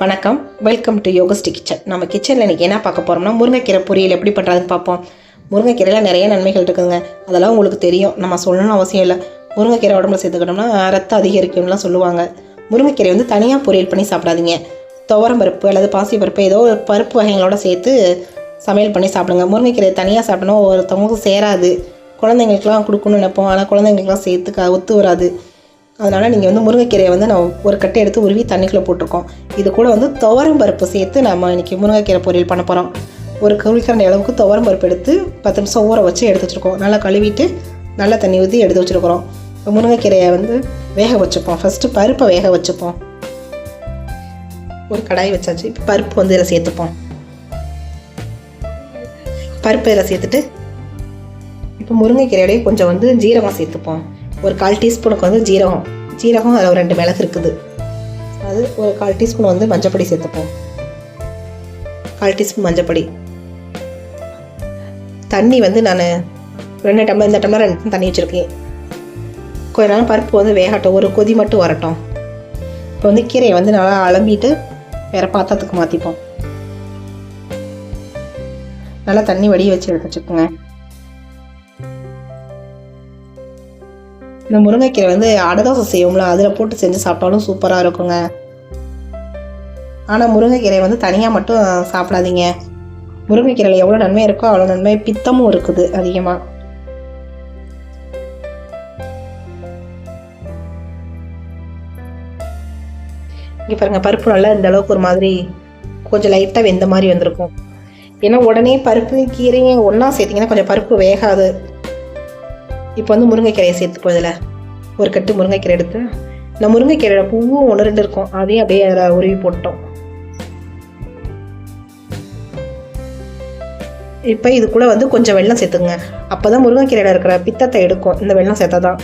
வணக்கம். Welcome to யோகஸ்டி kitchen நம்ம கிச்சனில் இன்றைக்கி என்ன பார்க்க போகிறோம்னா முருங்கைக்கீரை பொரியல் எப்படி பண்ணுறதுன்னு பார்ப்போம். முருங்கைக்கீரையில் நிறைய நன்மைகள் இருக்குதுங்க. அதெல்லாம் உங்களுக்கு தெரியும். நம்ம சொல்லணும்னு அவசியம் இல்லை. முருங்கைக்கீரை உடம்புல சேர்த்துக்கிட்டோம்னா ரத்தம் அதிகரிக்கும்லாம் சொல்லுவாங்க. முருங்கைக்கீரை வந்து தனியாக பொரியல் பண்ணி சாப்பிடாதீங்க. துவரம் பருப்பு அல்லது பாசி பருப்பு ஏதோ ஒரு பருப்பு வகைகளோடு சேர்த்து சமையல் பண்ணி சாப்பிடுங்க. முருங்கைக்கீரை தனியாக சாப்பிடணும். ஒருத்தவங்களுக்கு சேராது. குழந்தைங்களுக்குலாம் கொடுக்கணும்னு நினைப்போம். ஆனால் குழந்தைங்களுக்குலாம் சேர்த்துக்க ஒத்து வராது. அதனால் நீங்கள் வந்து முருங்கைக்கீரையை வந்து நான் ஒரு கட்டை எடுத்து உருவி தண்ணிக்குள்ளே போட்டிருக்கோம். இது கூட வந்து துவரம் பருப்பு சேர்த்து நம்ம இன்றைக்கி முருங்கைக்கீரை பொரியல் பண்ண போகிறோம் ஒரு குழிக்கரண்டி அளவுக்கு துவரம் பருப்பு எடுத்து பத்து நிமிஷம் ஊற வச்சு எடுத்து வச்சுருக்கோம். நல்லா கழுவிட்டு நல்லா தண்ணி ஊற்றி எடுத்து வச்சுருக்குறோம். இப்போ முருங்கைக்கீரையை வந்து வேக வச்சுப்போம். ஃபஸ்ட்டு பருப்பை வேக வச்சுப்போம். ஒரு கடாய் வச்சாச்சு. இப்போ பருப்பு வந்து இதில் சேர்த்துப்போம். பருப்பு இதில் சேர்த்துட்டு இப்போ முருங்கைக்கீரையோடய கொஞ்சம் வந்து ஜீரகம் சேர்த்துப்போம். ஒரு கால் டீஸ்பூனுக்கு வந்து ஜீரகம். ஜீரகம் அதில் ஒரு ரெண்டு மிளகு இருக்குது. அது ஒரு கால் டீஸ்பூன் வந்து மஞ்சப்பொடி சேர்த்துப்போம். கால் டீஸ்பூன் மஞ்சப்பொடி. தண்ணி வந்து நான் ரெண்டு டம்ளர் இந்த டம்ளர் ரெண்டு தண்ணி வச்சுருக்கேன். கொஞ்ச நேரம் பருப்பு வந்து வேகட்டும். ஒரு கொதி மட்டும் வரட்டும். இப்போ வந்து கீரையை வந்து நல்லா அலம்பிட்டு வேறு பாத்திரத்துக்கு மாற்றிப்போம் நல்லா தண்ணி வடிய வச்சு எடுத்து வச்சுக்கோங்க. இந்த முருங்கைக்கீரை வந்து அடதோசை செய்வோம்ல அதில் போட்டு செஞ்சு சாப்பிட்டாலும் சூப்பராக இருக்குங்க. ஆனால் முருங்கைக்கீரை வந்து தனியாக மட்டும் சாப்பிடாதீங்க. முருங்கைக்கீரையில் எவ்வளோ நன்மை இருக்கோ அவ்வளோ நன்மை பித்தமும் இருக்குது அதிகமாக இங்கே பாருங்கள் பருப்பு நல்லா இந்த அளவுக்கு ஒரு மாதிரி கொஞ்சம் லைட்டாக வெந்த மாதிரி வந்திருக்கும். ஏன்னா உடனே பருப்பு கீரையும் ஒன்றா சேர்த்திங்கன்னா கொஞ்சம் பருப்பு வேகாது. இப்போ வந்து முருங்கைக்கீரையை சேர்த்துப்போம் இதில் ஒரு கட்டு முருங்கைக்கீரை எடுத்து இந்த முருங்கைக்கீரை பூவும் ஒன்று ரெண்டு இருக்கும். அதையும் அப்படியே அதில் உருவி போட்டோம். இப்போ இது கூட வந்து கொஞ்சம் வெள்ளம் சேர்த்துங்க அப்போ தான் முருங்கைக்கீரையில் இருக்கிற பித்தத்தை எடுக்கும். இந்த வெள்ளம் சேர்த்தா தான்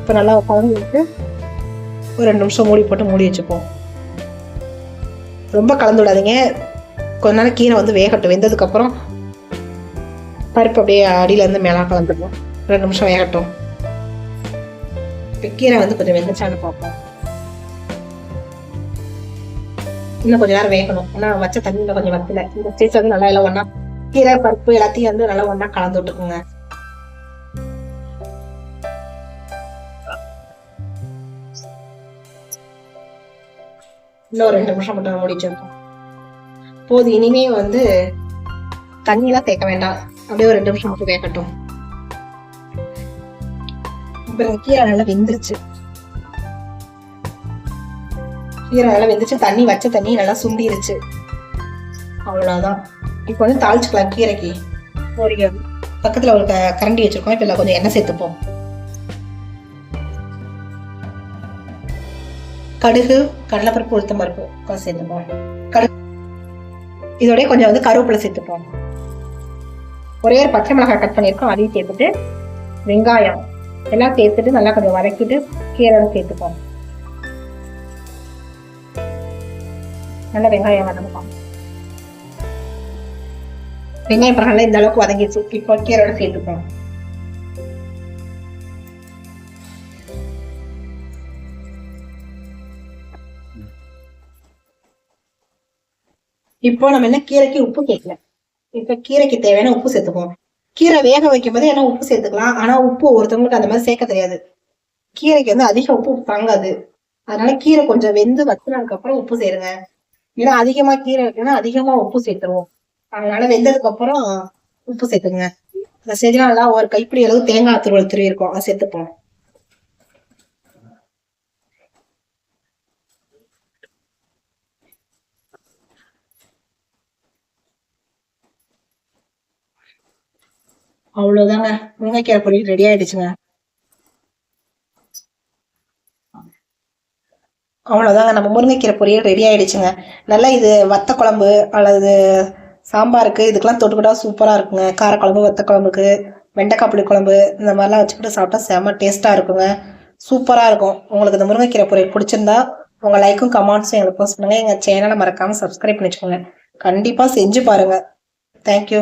இப்போ நல்லா கலந்து ஒரு ரெண்டு நிமிஷம் மூடி போட்டு மூடி வச்சுப்போம். ரொம்ப கலந்து விடாதீங்க. கொஞ்ச நேரம் கீரை வந்து வேகட்டும். வெந்ததுக்கப்புறம் பருப்பு அப்படியே அடியிலேருந்து மேலே கலந்துடுவோம் ரெண்டு நிமிஷம் வேகட்டும். இப்போ கீரை வந்து கொஞ்சம் வெந்துச்சான்னு பார்ப்போம். இன்னும் கொஞ்சம் நேரம் வேகணும். ஏன்னா வச்ச தண்ணியில் கொஞ்சம் வத்தல. இந்த ஸ்டேஜ் வந்து நல்லா எல்லாம் ஒன்றா கீரை பருப்பு எல்லாத்தையும் வந்து நல்லா ஒன்றா கலந்து விட்டுக்குங்க. இன்னும் ரெண்டு நிமிஷம் மட்டும் முடிச்சிருக்கோம் போது இனிமே வந்து தண்ணியெல்லாம் தேக்க வேண்டாம். அப்படியே ஒரு ரெண்டு நிமிஷம் மட்டும் வேகட்டும். கீரை நல்லா வெந்துருச்சு. கீரை நல்லா வெந்துச்சு. தண்ணி வச்ச தண்ணி நல்லா சுண்டிருச்சு. அவ்வளோதான் இப்போ வந்து தாளிச்சுக்கலாம் கீரைக்கு. ஒரு பக்கத்தில் ஒரு கரண்டி வச்சிருக்கோம். இப்போ கொஞ்சம் எண்ணெய் சேர்த்துப்போம். கடுகு கடலைப்பருப்பு உளுத்தம் பருப்பு சேர்த்துப்போம். கடுகு. இதோடய கொஞ்சம் வந்து கருவேப்பிலை சேர்த்துப்போம். ஒரே ஒரு பச்சை மிளகாய் கட் பண்ணியிருக்கோம். அதையும் சேர்த்துட்டு வெங்காயம் எல்லாம் சேர்த்துட்டு நல்லா கொஞ்சம் வதக்கிட்டு கீரை சேர்த்துப்போம். நல்லா வெங்காயம் வதங்குவோம் வெங்காயம் பாருங்க இந்த அளவுக்கு வதங்கிடுச்சு. இப்போ கீரோட சேர்த்துப்போம். இப்போ நம்ம என்ன கீரைக்கு உப்பு கேட்கல இப்ப கீரைக்கு தேவையான உப்பு சேர்த்துப்போம் கீரை வேக வைக்கும் போது என்ன உப்பு சேர்த்துக்கலாம். ஆனா உப்பு ஒருத்தவங்களுக்கு அந்த மாதிரி சேர்க்க தெரியாது. கீரைக்கு வந்து அதிக உப்பு தங்காது. அதனால கீரை கொஞ்சம் வெந்து வச்சினதுக்கு அப்புறம் உப்பு சேருங்க. ஏன்னா அதிகமா கீரை வைக்கணும்னா அதிகமா உப்பு சேர்த்துருவோம். அதனால வெந்ததுக்கு அப்புறம் உப்பு சேர்த்துங்க அதை செஞ்சா நல்லா ஒரு கைப்பிடி அளவு தேங்காய் துருவல் துருவி இருக்கும். அதை சேர்த்துப்போம். அவ்வளவுதாங்க. முருங்கைக்கீரை பொரியல் ரெடி ஆயிடுச்சுங்க. அவ்வளோதாங்க நம்ம முருங்கைக்கீரை பொரியல் ரெடி ஆயிடுச்சுங்க. நல்லா இது வத்த குழம்பு அல்லது சாம்பாருக்கு இதுக்கெல்லாம் தொட்டுக்கிட்டா சூப்பராக இருக்குங்க. காரக்குழம்பு வத்த குழம்புக்கு வெண்டைக்காய் புளி குழம்பு இந்த மாதிரிலாம் வச்சுக்கிட்டு சாப்பிட்டா செம்ம டேஸ்ட்டாக இருக்குங்க. சூப்பராக இருக்கும். உங்களுக்கு இந்த முருங்கைக்கீரை பொரியல் பிடிச்சிருந்தா உங்கள் லைக்கும் கமெண்ட்ஸும் எங்களுக்கு போஸ்ட் பண்ணுங்கள் எங்கள் சேனலை மறக்காமல் சப்ஸ்கிரைப் பண்ணி வச்சுக்கோங்க கண்டிப்பாக செஞ்சு பாருங்கள் தேங்க்யூ